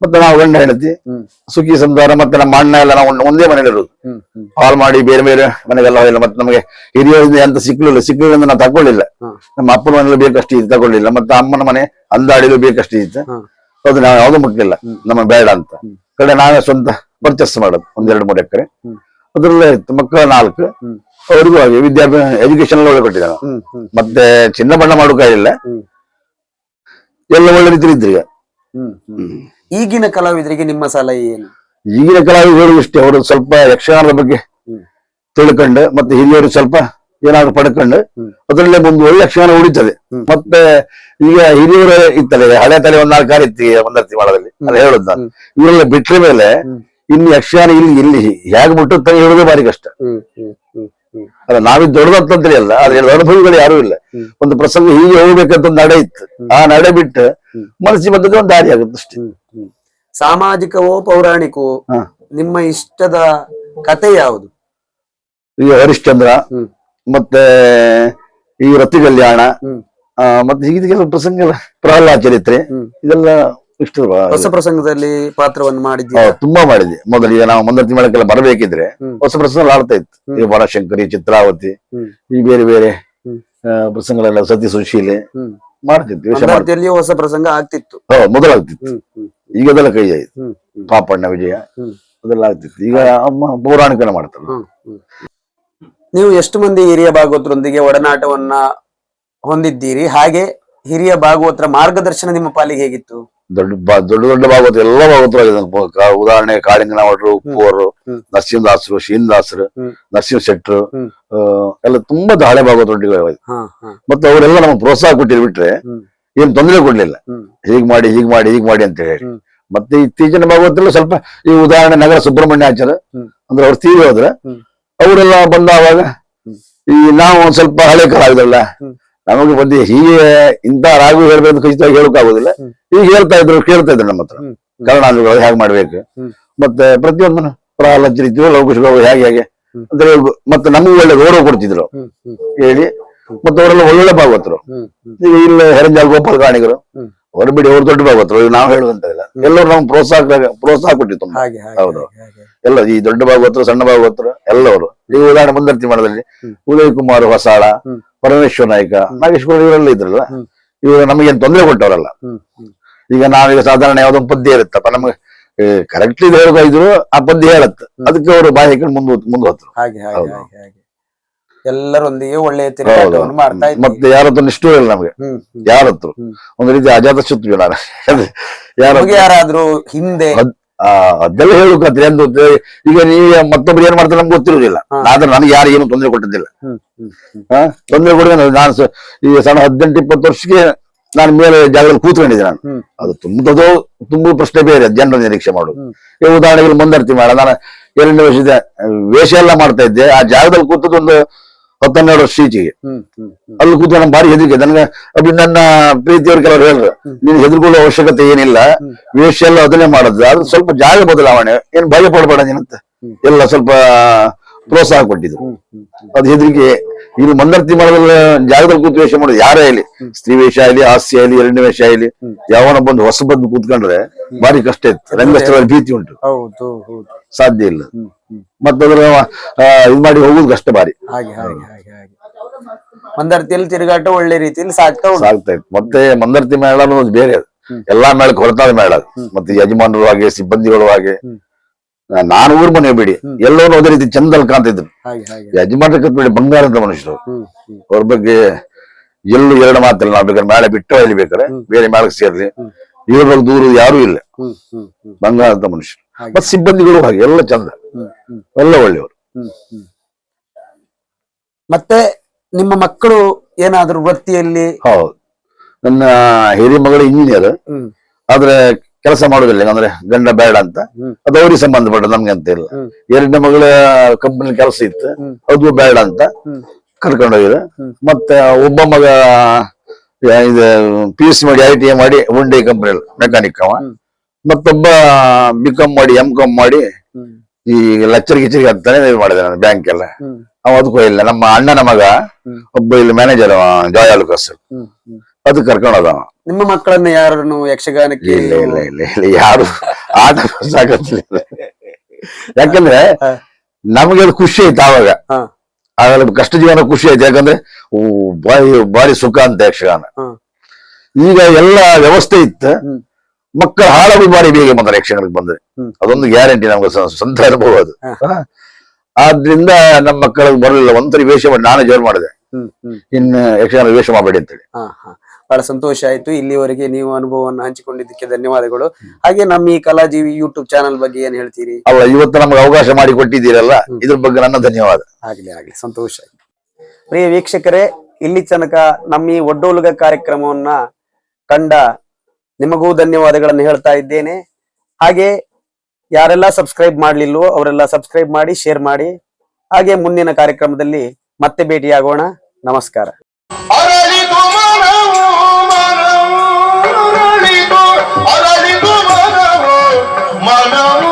ಮತ್ತೆ ನಾವು ಗಂಡ ಹೆಂಡತಿ. ಹ್ಮ್. ಸುಖಿ ಸಂಸಾರ ಮತ್ತೆ ನಮ್ಮ ಅಣ್ಣ ಎಲ್ಲ ನಾವು ಒಂದ್- ಒಂದೇ ಮನೇಲಿ ಇರೋದು ಹ್ಮ್ ಹ್ಮ್. ಹಾಲ್ ಮಾಡಿ ಬೇರೆ ಬೇರೆ ಮನೆಗೆಲ್ಲ ಹೋಗಿಲ್ಲ. ಮತ್ತೆ ನಮಗೆ ಹಿರಿಯರಿಂದ ಎಂತ ಸಿಕ್ಲಿಲ್ಲ. ಸಿಕ್ಲಿಲ್ಲ ನಾವು ತಗೊಳ್ಳಿಲ್ಲ. ಹ್ಮ್ ನಮ್ಮ ಅಪ್ಪನ ಮನೇಲಿ ಬೇಕಷ್ಟು ಇದು ತಗೊಳ್ಳಿಲ್ಲ. ಮತ್ತೆ ಅಮ್ಮನ ಮನೆ ಅಂದಾಡಿಲು ಬೇಕಷ್ಟು ಇತ್ತು. ಹ್ಮ್ ಅದು ನಾವು ಯಾವ್ದು ಮುಟ್ಲಿಲ್ಲ. ನಮ್ಮ ಬೇಡ ಅಂತ. ಕಡೆ ನಾವೇ ಸ್ವಂತ ಪರ್ಚೇಸ್ ಮಾಡೋದು ಒಂದೆರಡು ಮೂರು ಎಕರೆ. ಹ್ಮ್. ಅದ್ರಲ್ಲೇ ಇತ್ತು. ಮಕ್ಕಳ ನಾಲ್ಕು. ಹ್ಮ್. ಅವ್ರಿಗೂ ಹಾಗೆ ವಿದ್ಯಾಭ್ಯಾಸ ಎಜುಕೇಶನ್ ಒಳ್ಳೆ ಕೊಟ್ಟಿದ್ದೆ ನಾವು ಹ್ಮ್ ಹ್ಮ್. ಮತ್ತೆ ಚಿನ್ನ ಬಣ್ಣ ಮಾಡೋಕ್ಕಾಗಿಲ್ಲ ಇಲ್ಲ. ಎಲ್ಲ ಒಳ್ಳೆ ರೀತಿಯಲ್ಲಿ ಇದ್ರು ಈಗ. ಹ್ಮ್ ಹ್ಮ್. ಈಗಿನ ಕಲಾವಿದರಿಗೆ ನಿಮ್ಮ ಸಲಹೆ ಏನು? ಈಗಿನ ಕಲಾವಿದರು ಇಷ್ಟೇ ಅವರು ಸ್ವಲ್ಪ ಯಕ್ಷಗಾನದ ಬಗ್ಗೆ ತಿಳ್ಕೊಂಡು ಮತ್ತೆ ಹಿರಿಯರು ಸ್ವಲ್ಪ ಏನಾದ್ರು ಪಡ್ಕೊಂಡು ಅದರಲ್ಲೇ ಅದರಲ್ಲೇ ಒಳ್ಳೆ ಯಕ್ಷಗಾನ ಉಳಿತದೆ. ಮತ್ತೆ ಈಗ ಹಿರಿಯರು ಇತ್ತಲ್ಲ ಹಳೆ ತಲೆ ಒಂದ್ ನಾಲ್ಕು ಕಾರ್ ಇತ್ತು ಒಂದರ್ತಿ ಮಾಡದಲ್ಲಿ ಅದು ಹೇಳುದ್ ನಾನು. ಇವರೆಲ್ಲ ಬಿಟ್ರ ಮೇಲೆ. ಇನ್ನು ಯಕ್ಷಗಾನ ಇಲ್ಲಿ ಇಲ್ಲಿ ಹೇಗೆ ಮುಟ್ಟುತ್ತೆ ಹೇಳೋದೇ ಬಾರಿ ಕಷ್ಟ. ಅಲ್ಲ ನಾವಿದ್ ದೊಡ್ಡದಂತಂದ್ರೆ ಅಲ್ಲ ಅದ್ರ ಅನುಭವಿಗಳು ಯಾರು ಇಲ್ಲ. ಒಂದು ಪ್ರಸಂಗ ಹೀಗೆ ಹೋಗ್ಬೇಕಂತ ಒಂದು ನಡೆ ಇತ್ತು. ಆ ನಡೆ ಬಿಟ್ಟು. ಮನಸ್ಸಿಗೆ ಬಂದದ್ದು ಒಂದು ದಾರಿ ಆಗುತ್ತೆ ಅಷ್ಟೇ. ಸಾಮಾಜಿಕವೋ ಪೌರಾಣಿಕವೋ ನಿಮ್ಮ ಇಷ್ಟದ ಕತೆ ಯಾವುದು? ಈಗ ಹರಿಶ್ಚಂದ್ರ ಮತ್ತೆ ಈ ರತಿ ಕಲ್ಯಾಣ ಮತ್ತೆ ಆ, ಮತ್ತೆ ಹೀಗೆಲ್ಲ ಪ್ರಸಂಗ ಪ್ರಹ್ಲಾದ ಚರಿತ್ರೆ ಇದೆಲ್ಲ ಇಷ್ಟ ಹೊಸ ಪ್ರಸಂಗದಲ್ಲಿ ಪಾತ್ರವನ್ನು ಮಾಡಿದ್ದೀರಾ? ತುಂಬಾ ಮಾಡಿದೆ ಮೊದಲಿಗೆ ನಾವು ಮಂದರ್ತಿ ತಿಂಗಳಕ್ಕೆಲ್ಲ ಬರಬೇಕಿದ್ರೆ ಹ್ಮ್. ಹೊಸ ಪ್ರಸಂಗ ಆಡ್ತಾ ಇತ್ತು. ಹ್ಮ್. ಬನಶಂಕರಿ ಚಿತ್ರಾವತಿ ಹ್ಮ್. ಈ ಬೇರೆ ಬೇರೆ ಹ್ಮ್. ಆ, ಪ್ರಸಂಗಗಳೆಲ್ಲ ಸತಿ ಸುಶೀಲೆ ಹ್ಮ್. ಮಾಡ್ತಿದ್ವಿ ವೇಷ ಮಾಡ್ತಿದ್ವಿ. ಮಂದಾರ್ತಿಯಲ್ಲಿಯೂ ಹೊಸ ಪ್ರಸಂಗ ಆಗ್ತಿತ್ತು. ಹೌದು, ಮೊದಲಾಗ್ತಿತ್ತು. ಹ್ಮ್ ಹ್ಮ್. ಈಗ ಅದೆಲ್ಲ ಕೈ ಆಯ್ತು ಹ್ಮ್ ಹ್ಮ್. ಪಾಪಣ್ಣ ವಿಜಯ ಹ್ಮ್. ಅದೆಲ್ಲ ಆಗ್ತಿತ್ತು. ಈಗ ಅಮ್ಮ ಪೌರಾಣಿಕನ ಮಾಡ್ತಾರೆ. ಹ್ಮ್, ಹ್ಮ್. ನೀವು ಎಷ್ಟು ಮಂದಿ ಹಿರಿಯ ಭಾಗವತರೊಂದಿಗೆ ಒಡನಾಟವನ್ನ ಹೊಂದಿದ್ದೀರಿ? ಹಾಗೆ ಹಿರಿಯ ಭಾಗವತರ ಮಾರ್ಗದರ್ಶನ ನಿಮ್ಮ ಪಾಲಿಗೆ ಹೇಗಿತ್ತು? ದೊಡ್ಡ ದೊಡ್ಡ ದೊಡ್ಡ ಭಾಗವತ ಎಲ್ಲ ಭಾಗವತರಾಗಿದೆ ಉದಾಹರಣೆ ಕಾಳಿಂಗನವರು ಉಪ್ಪುವರು ಹ್ಮ್. ನರಸಿಂಹದಾಸರು ಶ್ರೀನಿದಾಸರು. ನರಸಿಂಹ ಶೆಟ್ರು. ಎಲ್ಲ ತುಂಬಾ ದಾಳೆ ಭಾಗವತ ಒಟ್ಟಿಗೆ ಮತ್ತೆ ಅವರೆಲ್ಲ ನಮ್ಗೆ ಪ್ರೋತ್ಸಾಹ ಕೊಟ್ಟಿರ್ ಬಿಟ್ರೆ. ಏನ್ ತೊಂದರೆ ಕೊಡ್ಲಿಲ್ಲ ಹೀಗ್ ಮಾಡಿ ಹೀಗ್ ಮಾಡಿ ಹೀಗ್ ಮಾಡಿ ಅಂತ ಹೇಳಿ. ಮತ್ತೆ ಇತ್ತೀಚಿನ ಭಾಗವತಲ್ಲ ಸ್ವಲ್ಪ ಈ ಉದಾಹರಣೆ ನಗರ ಸುಬ್ರಹ್ಮಣ್ಯ ಆಚಾರ ಅಂದ್ರೆ ಅವ್ರು ತೀರಿ ಹೋದ್ರೆ. ಅವರೆಲ್ಲ ಬಂದಾವಾಗ ಈ ನಾವು ಒಂದ್ ಸ್ವಲ್ಪ ಹಳೆ ಕಾಲ ಆಗಿದಲ್ಲ. ನಮಗೆ ಬಂದು ಹೀಗೆ ಇಂತ ರಾಗು ಹೇಳ್ಬೇಕು ಖಚಿತವಾಗಿ ಹೇಳೋಕ್ಕಾಗೋದಿಲ್ಲ. ಹ್ಮ್. ಈಗ ಹೇಳ್ತಾ ಇದ್ರು ಕೇಳ್ತಾ ಇದ್ರು ನಮ್ಮ ಹತ್ರ. ಹ್ಮ್. ಕರ್ಣಾಟಕಗಳು ಹೇಗೆ ಮಾಡ್ಬೇಕು. ಮತ್ತೆ ಪ್ರತಿಯೊಂದನ್ನು ಪ್ರಹ್ಲಾದ್ ಚರಿತ್ರೆ ಲವಕುಶಗಳು ಹೇಗೆ ಹೇಗೆ. ಅಂದ್ರೆ ಮತ್ತೆ ನಮಗೂ ಒಳ್ಳೆ ಗೌರವ ಕೊಡ್ತಿದ್ರು. ಹೇಳಿ. ಮತ್ತೆ ಅವರೆಲ್ಲ ಒಳ್ಳೊಳ್ಳೆ ಭಾಗವತರು. ಈಗ ಇಲ್ಲ ಹೆರಂಜಾಲ್ ಗೋಪಾಲ್ ಕಾಣಿಗರು. ಅವ್ರು ಬಿಡಿ ಅವ್ರು ದೊಡ್ಡ ಭಾಗವತರು. ನಾವು ಹೇಳುವಂತ ಇಲ್ಲ. ಎಲ್ಲರೂ ನಮ್ಗೆ ಪ್ರೋತ್ಸಾಹ ಪ್ರೋತ್ಸಾಹ ಕೊಟ್ಟಿತ್ತು ಹೌದು. ಎಲ್ಲ ಈ ದೊಡ್ಡ ಭಾಗವತರು ಸಣ್ಣ ಭಾಗವತರು ಎಲ್ಲವರು ಈಗ ಉದಾಹರಣೆ ಮುಂದರ್ತಿ ಮಾಡದಲ್ಲಿ. ಉದಯ್ ಕುಮಾರ್ ಹೊಸಾಳ. ಪರಮೇಶ್ವರ ನಾಯ್ಕ ನಾಗೇಶ್ವರ ಇವರೆಲ್ಲ ಇದ್ರಲ್ಲ ಇವರು ನಮಗೇನ್ ತೊಂದರೆ ಕೊಟ್ಟವರಲ್ಲ. ಈಗ ನಾವೀಗ ಸಾಧಾರಣ ಯಾವ್ದೊಂದು ಪದ್ಯ ಇರುತ್ತಪ್ಪ ನಮ್ಗೆ ಕರೆಕ್ಟ್ಲಿ ಇದ್ರು ಆ ಪದ್ಯ ಹೇಳತ್ತೆ. ಅದಕ್ಕೆ ಅವರು ಬಾಯಿ ಹಾಕೊಂಡು ಮುಂದ್ ಮುಂದೆ ಹೋದ್ರು. ಹಾಗೆ ಹಾಗೆ. ಹಾಗೆ ಎಲ್ಲರೊಂದಿಗೆ ಒಳ್ಳೆಯ ತಿರುಗಾಟವನ್ನು ಮಾಡ್ತಾ ಇದ್ದೀವಿ ಮತ್ತೆ ಯಾರ ಹತ್ರ ನಿಷ್ಠೂ ಇಲ್ಲ ನಮ್ಗೆ. ಹ್ಮ್ ಹ್ಮ್. ಯಾರ ಹತ್ರ ಹ್ಮ್. ಒಂದು ರೀತಿ ಅಜಾತ ಶತ್ರು ನಾನು. *laughs* ಯಾರ ನಮಗೆ ಯಾರಾದ್ರೂ ಹಿಂದೆ ಆ, ಅದೆಲ್ಲ ಹೇಳುಕತ್ರಿ ಎಂದು ಈಗ ನೀವು ಮತ್ತೊಬ್ರು ಏನ್ ಮಾಡ್ತಾರೆ ನಮ್ಗೆ ಗೊತ್ತಿರುವುದಿಲ್ಲ. ಆದ್ರೆ ನನಗೆ ಯಾರು ಏನು ತೊಂದರೆ ಕೊಟ್ಟಿದ್ದಿಲ್ಲ. ಹಾ? ತೊಂದರೆ ಕೊಡಿದ ನಾನು ಈಗ ಸಣ್ಣ ಹದಿನೆಂಟು ಇಪ್ಪತ್ತು ವರ್ಷಕ್ಕೆ ನಾನು ಮೇಲೆ ಜಾಗದಲ್ಲಿ ಕೂತ್ಕೊಂಡಿದ್ದೆ ನಾನು. ಅದು ತುಂಬದೋ ತುಂಬ ಪ್ರಶ್ನೆ ಬೇರೆ ಜನರ ನಿರೀಕ್ಷೆ ಮಾಡು. ಈ ಉದಾಹರಣೆಗೆ ಮುಂದರ್ತಿ ಮಾಡ. ನಾನು ಎರಡನೇ ವರ್ಷದ ವೇಷ ಎಲ್ಲ ಮಾಡ್ತಾ ಇದ್ದೆ. ಆ ಜಾಗದಲ್ಲಿ ಕೂತದ್ದು ಒಂದು ಹತ್ತನ್ನೆರಡು ವರ್ಷ ಈಚೆಗೆ ಅಲ್ಲಿ ಕೂತು ನಮ್ಮ ಭಾರಿ ಹೆದರಿಕೆ. ನನಗೆ ಅದು ನನ್ನ ಪ್ರೀತಿಯವ್ರ ಕೆಲವರು ಹೇಳಿದ್ರು ನೀನು ಹೆದರ್ಕೊಳ್ಳೋ ಅವಶ್ಯಕತೆ ಏನಿಲ್ಲ ವೇಷ ಎಲ್ಲ ಅದನ್ನೇ ಮಾಡುದು ಅದು ಸ್ವಲ್ಪ ಜಾಗ ಬದಲಾವಣೆ. ಏನ್ ಭಯ ಪಡಬೇಡ ನೀನಂತ ಹ್ಮ್. ಎಲ್ಲ ಸ್ವಲ್ಪ ಪ್ರೋತ್ಸಾಹ ಕೊಟ್ಟಿದ್ರು. ಅದ್ ಹೆದರಿಕೆ. ಇಲ್ಲಿ ಮಂದರ್ತಿ ಮಾಡೋದ್ರಲ್ಲ ಜಾಗದಲ್ಲಿ ಕೂತು ವೇಷ ಮಾಡೋದು ಯಾರೇ ಆಗಲಿ ಸ್ತ್ರೀ ವೇಷ ಆಗಲಿ ಹಾಸ್ಯ ಆಗಲಿ ಎರಡನೇ ವೇಷ ಆಗಲಿ ಯಾವನ ಬಂದು ಹೊಸ ಬಂದು ಕೂತ್ಕೊಂಡ್ರೆ ಭಾರಿ ಕಷ್ಟ ಇತ್ತು. ರಂಗಸ್ಥಳದಲ್ಲಿ ಭೀತಿ ಉಂಟು. ಸಾಧ್ಯ ಇಲ್ಲ. ಮತ್ತದ್ರ ಇದು ಮಾಡಿ ಹೋಗುದು ಕಷ್ಟ ಬಾರಿ ಹಾಗೆ ಹಾಗೆ ಹಾಗೆ ಹಾಗೆ. ಮಂದರ್ತಿಯಲ್ಲಿ ತಿರುಗಾಟ ಒಳ್ಳೆ ರೀತಿಯಲ್ಲಿ ಸಾಕ್ತಾ ಉಂಟು. ಸಾಗ್ತಾ ಇತ್ತು. ಮತ್ತೆ ಮಂದರ್ತಿ ಮೇಳ ಅನ್ನೋದು ಬೇರೆ ಅದು. ಎಲ್ಲಾ ಮೇಳಕ್ಕೆ ಹೊರತಾದ ಮೇಳ ಅದು. ಮತ್ತೆ ಯಜಮಾನರು ಹಾಗೆ ಸಿಬ್ಬಂದಿಗಳು ಹಾಗೆ. ನಾನು ಊರ್ ಮನೆ ಬಿಡಿ. ಎಲ್ಲೋ ಎಲ್ಲರೂ ಅದೇ ರೀತಿ ಚಂದಲ್ಲಿ ಕಾಣ್ತಿದ್ರು. ಹಾಗೆ ಹಾಗೆ. ಯಜಮಾನರ ಕತ್ಬೇಡಿ ಬಂಗಾರದ ಮನುಷ್ಯರು. ಹ್ಮ್ ಹ್ಮ್. ಅವ್ರ ಬಗ್ಗೆ ಎಲ್ಲೂ ಎರಡು ಮಾತಿಲ್ಲ. ನಾವು ಬೇಕಾದ್ರೆ ಮೇಳ ಬಿಟ್ಟು ಹೇಳಿ ಬೇಕಾದ್ರೆ ಬೇರೆ ಮೇಳಕ್ಕೆ ಸೇರ್ಲಿ. ಇವ್ರ ಬಗ್ಗೆ ದೂರ ಯಾರು ಇಲ್ಲ. ಹ್ಮ್ ಹ್ಮ್ ಹ್ಮ್. ಬಂಗಾರದ ಮನುಷ್ಯರು. ಮತ್ತೆ ಸಿಬ್ಬಂದಿಗಳು ಹಾಗೆ ಎಲ್ಲ ಚಂದ ಎಲ್ಲ ಒಳ್ಳೆಯವರು. ಮತ್ತೆ ನಿಮ್ಮ ಮಕ್ಕಳು ಏನಾದ್ರು ವೃತ್ತಿಯಲ್ಲಿ? ಹೌದು. ನನ್ನ ಹಿರಿಯ ಮಗಳು ಇಂಜಿನಿಯರ್ ಆದ್ರೆ ಕೆಲಸ ಮಾಡೋದಿಲ್ಲ ಅಂದ್ರೆ ಗಂಡ ಬೇಡ ಅಂತ. ಅದು ಅವ್ರಿಗೆ ಸಂಬಂಧಪಟ್ಟ ನಮ್ಗೆ ಅಂತ ಇಲ್ಲ. ಎರಡನೇ ಮಗಳ ಕಂಪನಿ ಕೆಲಸ ಇತ್ತು. ಅದು ಬೇಡ ಅಂತ ಕರ್ಕೊಂಡೋಗಿದ್ರು. ಮತ್ತೆ ಒಬ್ಬ ಮಗ ಇದು ಪಿ ಯು ಸಿ ಮಾಡಿ ಐ ಟಿ ಐ ಮಾಡಿ ಉಂಡೆ ಕಂಪನಿ ಮೆಕ್ಯಾನಿಕ್ ಅವ. ಮತ್ತೊಬ್ಬ ಬಿ ಕಾಮ್ ಮಾಡಿ ಎಂ ಕಾಮ್ ಮಾಡಿ ಈ ಲೆಕ್ಚರ್ ಗಿಚ್ಚರಿಗೆ ಅಂತಾನೆ ಮಾಡಿದೆ ನಾನು ಬ್ಯಾಂಕ್ ಎಲ್ಲ. ಅವ್ ಅದಕ್ಕೂ ಇಲ್ಲ ನಮ್ಮ ಅಣ್ಣನ ಮಗ ಒಬ್ಬ ಇಲ್ಲಿ ಮ್ಯಾನೇಜರ್ ಜಾಯ್ ಅಲುಕಸ್ ಅದು ಕರ್ಕೊಂಡು ಹೋದ ನಿಮ್ಮ ಮಕ್ಕಳನ್ನ ಯಾರನ್ನು ಯಕ್ಷಗಾನಕ್ಕೆ ಇಲ್ಲ ಇಲ್ಲ ಇಲ್ಲ ಇಲ್ಲ ಯಾರು? *laughs* ಆಟ ಸಾಕತ್ತಿಲ್ಲ. ಯಾಕಂದ್ರೆ. ನಮಗೆ ಅದು ಖುಷಿ ಆಯ್ತು ಆವಾಗ. ಆಗಲ್ಲ ಆಗ ಕಷ್ಟ ಜೀವನ ಖುಷಿ ಆಯ್ತು. ಯಾಕಂದ್ರೆ ಓ ಬಾರಿ ಬಾರಿ ಸುಖ ಅಂತ ಯಕ್ಷಗಾನ. ಈಗ ಎಲ್ಲ ವ್ಯವಸ್ಥೆ ಇತ್ತು. ಮಕ್ಕಳು ಹಾಳಾಗಿ ಬಾರಿ ಬೇಗ ಬಂದ್ರೆ ಯಕ್ಷಗಾನಕ್ಕೆ ಬಂದ್ರೆ ಅದೊಂದು ಗ್ಯಾರಂಟಿ ನಮ್ಗೆ ಸ್ವಂತ ಅನುಭವ ಅದು. ಆದ್ರಿಂದ ನಮ್ಮ ಮಕ್ಕಳಿಗೆ ಬರಲಿಲ್ಲ ಒಂದ್ಸರಿ ವೇಷ ಮಾಡಿ ನಾನೇ ಜೋರ್ ಮಾಡಿದೆ. ಇನ್ನು ಯಕ್ಷಗಾನ ವೇಷ ಮಾಡಬೇಡಿ ಅಂತೇಳಿ. ಬಹಳ ಸಂತೋಷ ಆಯ್ತು. ಇಲ್ಲಿವರೆಗೆ ನೀವು ಅನುಭವವನ್ನು ಹಂಚಿಕೊಂಡಿದ್ದಕ್ಕೆ ಧನ್ಯವಾದಗಳು. ಹಾಗೆ ನಮ್ಮ ಈ ಕಲಾಜೀವಿ ಯೂಟ್ಯೂಬ್ ಚಾನಲ್ ಬಗ್ಗೆ ಏನ್ ಹೇಳ್ತೀರಿ? ಅಲ್ಲ ಇವತ್ತು ನಮ್ಗೆ ಅವಕಾಶ ಮಾಡಿ ಕೊಟ್ಟಿದ್ದೀರಲ್ಲ ಇದ್ರ ಬಗ್ಗೆ ನನ್ನ ಧನ್ಯವಾದ. ಆಗ್ಲಿ ಆಗ್ಲಿ. ಸಂತೋಷ ಆಯ್ತು. ಪ್ರಿಯ ವೀಕ್ಷಕರೇ ಇಲ್ಲಿ ತನಕ ನಮ್ಮ ಈ ಒಡ್ಡೋಲುಗ ಕಾರ್ಯಕ್ರಮವನ್ನ ಕಂಡ ನಿಮಗೂ ಧನ್ಯವಾದಗಳನ್ನು ಹೇಳ್ತಾ ಇದ್ದೇನೆ. ಹಾಗೆ ಯಾರೆಲ್ಲ ಸಬ್ಸ್ಕ್ರೈಬ್ ಮಾಡ್ಲಿಲ್ವೋ ಅವರೆಲ್ಲ ಸಬ್ಸ್ಕ್ರೈಬ್ ಮಾಡಿ ಶೇರ್ ಮಾಡಿ. ಹಾಗೆ ಮುಂದಿನ ಕಾರ್ಯಕ್ರಮದಲ್ಲಿ ಮತ್ತೆ ಭೇಟಿಯಾಗೋಣ. ನಮಸ್ಕಾರ. ಮನವು.